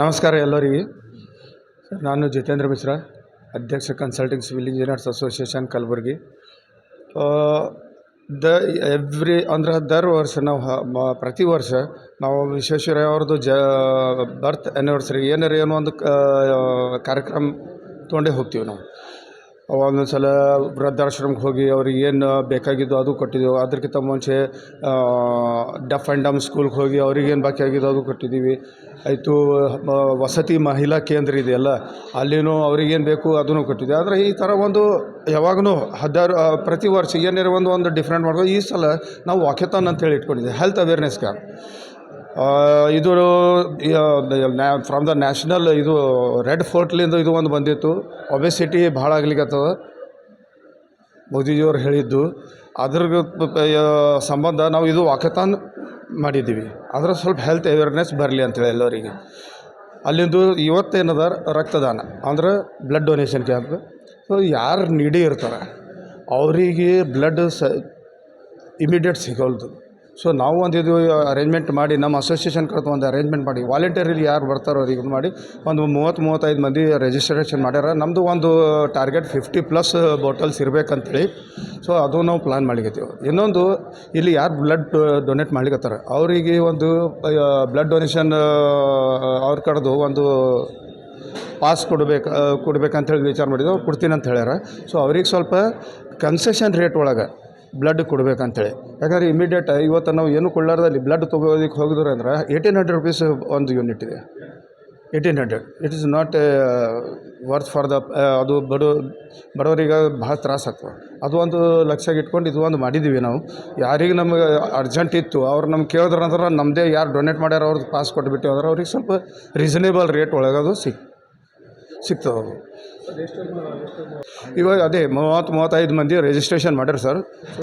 ನಮಸ್ಕಾರ ಎಲ್ಲರಿಗೆ. ನಾನು ಜಿತೇಂದ್ರ ಮಿಶ್ರಾ, ಅಧ್ಯಕ್ಷ consulting civil engineers association Kalaburagi. The every ಅಂದ್ರೆ ದರ್ ವರ್ಷ ನಾವು ಪ್ರತಿ ವರ್ಷ ನಾವು ವಿಶ್ವೇಶ್ವರಯ್ಯ ಅವ್ರದ್ದು ಜ ಬರ್ತ್ ಆ್ಯನಿವರ್ಸರಿ ಏನಾರ ಏನೋ ಒಂದು ಕಾರ್ಯಕ್ರಮ ತೊಗೊಂಡೇ ಹೋಗ್ತೀವಿ ನಾವು. ಒಂದೊಂದು ಸಲ ವೃದ್ಧಾಶ್ರಮಕ್ಕೆ ಹೋಗಿ ಅವ್ರಿಗೆ ಏನು ಬೇಕಾಗಿದ್ದು ಅದು ಕೊಟ್ಟಿದ್ದೆವು. ಅದಕ್ಕಿಂತ ಮುಂಚೆ ಡಫ್ ಆ್ಯಂಡ್ ಡಮ್ ಸ್ಕೂಲ್ಗೆ ಹೋಗಿ ಅವ್ರಿಗೆ ಏನು ಬೇಕಾಗಿದ್ದು ಅದು ಕೊಟ್ಟಿದ್ದೀವಿ. ಆಯಿತು ವಸತಿ ಮಹಿಳಾ ಕೇಂದ್ರ ಇದೆಯಲ್ಲ ಅಲ್ಲಿನೂ ಅವ್ರಿಗೇನು ಬೇಕು ಅದನ್ನು ಕೊಟ್ಟಿದ್ದೆ ಆದರೆ ಈ ಥರ ಒಂದು ಯಾವಾಗೂ ಹದಿನಾರು ಪ್ರತಿ ವರ್ಷ ಏನಿರೋ ಒಂದು ಒಂದು ಡಿಫ್ರೆಂಟ್ ಮಾಡ್ಕೊಂಡು ಈ ಸಲ ನಾವು ವಾಕ್ಯತನ ಅಂತ ಹೇಳಿ ಇಟ್ಕೊಂಡಿದ್ದೆ ಹೆಲ್ತ್ ಅವೇರ್ನೆಸ್ ಕ್ಯಾಂಪ್ ಇದು ಫ್ರಮ್ ದ ನ್ಯಾಷನಲ್ ಇದು ರೆಡ್ ಫೋರ್ಟ್ಲಿಂದ ಇದು ಒಂದು ಬಂದಿತ್ತು. ಒಬೆಸಿಟಿ ಭಾಳ ಆಗ್ಲಿಕ್ಕತ್ತದ ಮೋದಿಜಿಯವ್ರು ಹೇಳಿದ್ದು. ಅದ್ರ ಸಂಬಂಧ ನಾವು ಇದು ವಾಕಥಾನ್ ಮಾಡಿದ್ದೀವಿ. ಅದರ ಸ್ವಲ್ಪ ಹೆಲ್ತ್ ಅವೇರ್ನೆಸ್ ಬರಲಿ ಅಂತೇಳಿ ಎಲ್ಲರಿಗೆ. ಅಲ್ಲಿಂದು ಇವತ್ತೇನದ? ರಕ್ತದಾನ. ಅಂದ್ರೆ ಬ್ಲಡ್ ಡೊನೇಷನ್ ಕ್ಯಾಂಪ್ ಸೊ ಯಾರು ನೀಡಿ ಇರ್ತಾರೆ? ಅವರಿಗೆ ಬ್ಲಡ್ ಸ ಇಮಿಡಿಯೇಟ್ ಸಿಗೋಲ್ದು. ಸೊ ನಾವು ಒಂದು ಇದು ಅರೇಂಜ್ಮೆಂಟ್ ಮಾಡಿ, ನಮ್ಮ ಅಸೋಸಿಯೇಷನ್ ಕಡೆದು ಒಂದು ಅರೇಂಜ್ಮೆಂಟ್ ಮಾಡಿ ವಾಲಂಟಿಯರಲ್ಲಿ ಯಾರು ಬರ್ತಾರೋ ಅವ್ರಿಗೆ ಇದು ಮಾಡಿ, ಒಂದು ಮೂವತ್ತು ಮೂವತ್ತೈದು ಮಂದಿ ರಿಜಿಸ್ಟ್ರೇಷನ್ ಮಾಡ್ಯಾರ. ನಮ್ಮದು ಒಂದು ಟಾರ್ಗೆಟ್ ಫಿಫ್ಟಿ ಪ್ಲಸ್ ಬಾಟಲ್ಸ್ ಇರಬೇಕಂತೇಳಿ. ಸೊ ಅದು ನಾವು ಪ್ಲಾನ್ ಮಾಡ್ಲಿಕತ್ತೀವಿ ಇನ್ನೊಂದು, ಇಲ್ಲಿ ಯಾರು ಬ್ಲಡ್ ಡೊನೇಟ್ ಮಾಡ್ಲಿಕತ್ತಾರ? ಅವರಿಗೆ ಒಂದು ಬ್ಲಡ್ ಡೊನೇಷನ್ ಅವ್ರ ಕಡೆದು ಒಂದು ಪಾಸ್ ಕೊಡ್ಬೇಕು ಹೇಳಿ ವಿಚಾರ ಮಾಡಿದ್ರು ಕೊಡ್ತೀನಿ ಅಂತ ಹೇಳ್ಯಾರ. ಸೊ ಅವ್ರಿಗೆ ಸ್ವಲ್ಪ ಕನ್ಸೆಷನ್ ರೇಟ್ ಒಳಗೆ ಬ್ಲಡ್ ಕೊಡಬೇಕಂತೇಳಿ. ಯಾಕಂದರೆ ಇಮಿಡಿಯೇಟ್ ಇವತ್ತು ನಾವು ಏನು ಕೊಳ್ಳಾರದಲ್ಲಿ ಬ್ಲಡ್ ತೊಗೋದಕ್ಕೆ ಹೋಗಿದ್ರೆ ಅಂದ್ರೆ ಏಯ್ಟೀನ್ ಹಂಡ್ರೆಡ್ ರುಪೀಸ್ ಒಂದು ಯೂನಿಟ್ ಇದೆ. Eighteen hundred it is not worth for the ಅದು ಬಡ ಬಡವರಿಗೆ ಭಾಳ ತ್ರಾಸ ಆಗ್ತದೆ. ಅದು ಒಂದು ಲಕ್ಷ ಇಟ್ಕೊಂಡು ಇದು ಒಂದು ಮಾಡಿದ್ದೀವಿ ನಾವು. ಯಾರಿಗೆ ನಮಗೆ ಅರ್ಜೆಂಟ್ ಇತ್ತು, ಅವ್ರು ನಮ್ಗೆ ಕೇಳಿದ್ರು ಅಂದ್ರೆ ನಮ್ಮದೇ ಯಾರು ಡೊನೇಟ್ ಮಾಡ್ಯಾರ ಅವ್ರದ್ದು ಪಾಸ್ ಕೊಟ್ಬಿಟ್ಟು ಅಂದ್ರೆ ಅವ್ರಿಗೆ ಸ್ವಲ್ಪ ರೀಸನೇಬಲ್ ರೇಟ್ ಒಳಗದು ಸಿಕ್ ಸಿಗ್ತದೆ ಅದು. ಇವಾಗ ಅದೇ ಮೂವತ್ತು, ಮೂವತ್ತೈದು ಮಂದಿ ರಿಜಿಸ್ಟ್ರೇಷನ್ ಮಾಡ್ಯಾರ ಸರ್ ಸೊ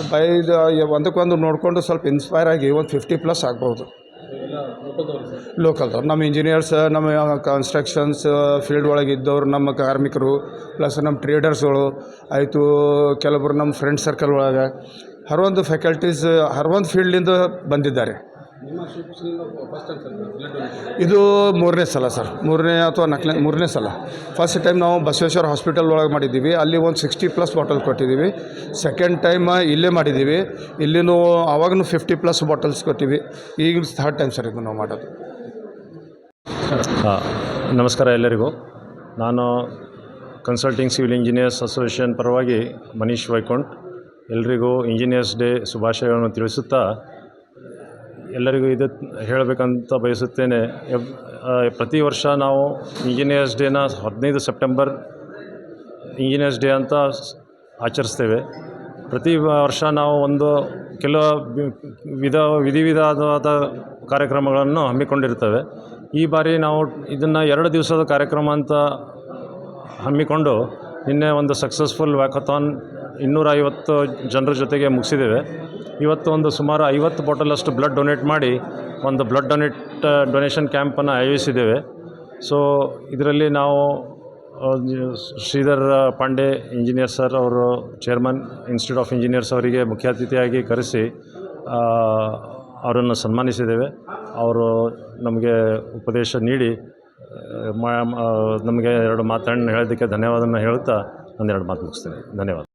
ಒಂದಕ್ಕೊಂದು ನೋಡಿಕೊಂಡು ಸ್ವಲ್ಪ ಇನ್ಸ್ಪೈರ್ ಆಗಿ ಒಂದು ಫಿಫ್ಟಿ ಪ್ಲಸ್ ಆಗ್ಬೋದು. ಲೋಕಲ್ದವ್ರು ನಮ್ಮ ಇಂಜಿನಿಯರ್ಸ್ ನಮ್ಮ ಕನ್ಸ್ಟ್ರಕ್ಷನ್ಸ್ ಫೀಲ್ಡ್ ಒಳಗೆ ಇದ್ದವ್ರು, ನಮ್ಮ ಕಾರ್ಮಿಕರು ಪ್ಲಸ್ ನಮ್ಮ ಟ್ರೇಡರ್ಸ್ಗಳು ಆಯಿತು ಕೆಲವರು ನಮ್ಮ ಫ್ರೆಂಡ್ ಸರ್ಕಲ್ ಒಳಗೆ ಹರವೊಂದು ಫ್ಯಾಕಲ್ಟೀಸ್ ಹರವೊಂದು ಫೀಲ್ಡಿಂದ ಬಂದಿದ್ದಾರೆ. ಇದು ಮೂರನೇ ಸಲ ಸರ್. ಮೂರನೇ ಅಥವಾ ನಾಲ್ಕನೇ ಮೂರನೇ ಸಲ. ಫಸ್ಟ್ ಟೈಮ್ ನಾವು ಬಸವೇಶ್ವರ ಹಾಸ್ಪಿಟಲ್ ಒಳಗೆ ಮಾಡಿದ್ದೀವಿ. ಅಲ್ಲಿ ಒಂದು ಸಿಕ್ಸ್ಟಿ ಪ್ಲಸ್ ಬಾಟಲ್ ಕೊಟ್ಟಿದ್ದೀವಿ. ಸೆಕೆಂಡ್ ಟೈಮ್ ಇಲ್ಲೇ ಮಾಡಿದ್ದೀವಿ. ಇಲ್ಲಿನೂ ಆವಾಗೂ ಫಿಫ್ಟಿ ಪ್ಲಸ್ ಬಾಟಲ್ಸ್ ಕೊಟ್ಟಿವಿ. ಈಗ ಥರ್ಡ್ ಟೈಮ್ ಸರ್ ಇದು ನಾವು ಮಾಡೋದು. ಹಾಂ ನಮಸ್ಕಾರ ಎಲ್ಲರಿಗೂ. ನಾನು ಕನ್ಸಲ್ಟಿಂಗ್ ಸಿವಿಲ್ ಇಂಜಿನಿಯರ್ಸ್ ಅಸೋಸಿಯೇಷನ್ ಪರವಾಗಿ ಮನೀಶ್ ವೈಕುಂಠ್. ಎಲ್ರಿಗೂ ಇಂಜಿನಿಯರ್ಸ್ ಡೇ ಶುಭಾಶಯಗಳನ್ನು ತಿಳಿಸುತ್ತಾ ಎಲ್ಲರಿಗೂ ಇದು ಹೇಳಬೇಕಂತ ಬಯಸುತ್ತೇನೆ. ಪ್ರತಿ ವರ್ಷ ನಾವು ಇಂಜಿನಿಯರ್ಸ್ ಡೇನ ಹದಿನೈದು ಸೆಪ್ಟೆಂಬರ್ ಇಂಜಿನಿಯರ್ಸ್ ಡೇ ಅಂತ ಆಚರಿಸ್ತೇವೆ. ಪ್ರತಿ ವರ್ಷ ನಾವು ಒಂದು ಕೆಲವು ವಿಧ ವಿಧಿವಿಧವಾದ ಕಾರ್ಯಕ್ರಮಗಳನ್ನು ಹಮ್ಮಿಕೊಂಡಿರ್ತೇವೆ. ಈ ಬಾರಿ ನಾವು ಇದನ್ನು ಎರಡು ದಿವಸದ ಕಾರ್ಯಕ್ರಮ ಅಂತ ಹಮ್ಮಿಕೊಂಡು ನಿನ್ನೆ ಒಂದು ಸಕ್ಸಸ್ಫುಲ್ ವ್ಯಾಕಥಾನ್ ಇನ್ನೂರ ಐವತ್ತು ಜನರ ಜೊತೆಗೆ ಮುಗಿಸಿದ್ದೇವೆ. ಇವತ್ತು ಒಂದು ಸುಮಾರು ಐವತ್ತು ಬಾಟಲಷ್ಟು ಬ್ಲಡ್ ಡೊನೇಟ್ ಮಾಡಿ ಒಂದು ಬ್ಲಡ್ ಡೊನೇಟ್ ಡೊನೇಷನ್ ಕ್ಯಾಂಪನ್ನು ಆಯೋಜಿಸಿದ್ದೇವೆ. ಸೊ, ಇದರಲ್ಲಿ ನಾವು ಶ್ರೀಧರ್ ಪಾಂಡೆ ಇಂಜಿನಿಯರ್ ಸರ್ ಅವರು, ಚೇರ್ಮನ್ ಇನ್ಸ್ಟಿಟ್ಯೂಟ್ ಆಫ್ ಇಂಜಿನಿಯರ್ಸ್ ಅವರಿಗೆ ಮುಖ್ಯ ಅತಿಥಿಯಾಗಿ ಕರೆಸಿ ಅವರನ್ನು ಸನ್ಮಾನಿಸಿದ್ದೇವೆ. ಅವರು ನಮಗೆ ಉಪದೇಶ ನೀಡಿ ನಮಗೆ ಎರಡು ಮಾತನ್ನು ಹೇಳೋದಕ್ಕೆ ಧನ್ಯವಾದನ ಹೇಳುತ್ತಾ ಒಂದೆರಡು ಮಾತು ಮುಗಿಸ್ತೇನೆ. ಧನ್ಯವಾದ.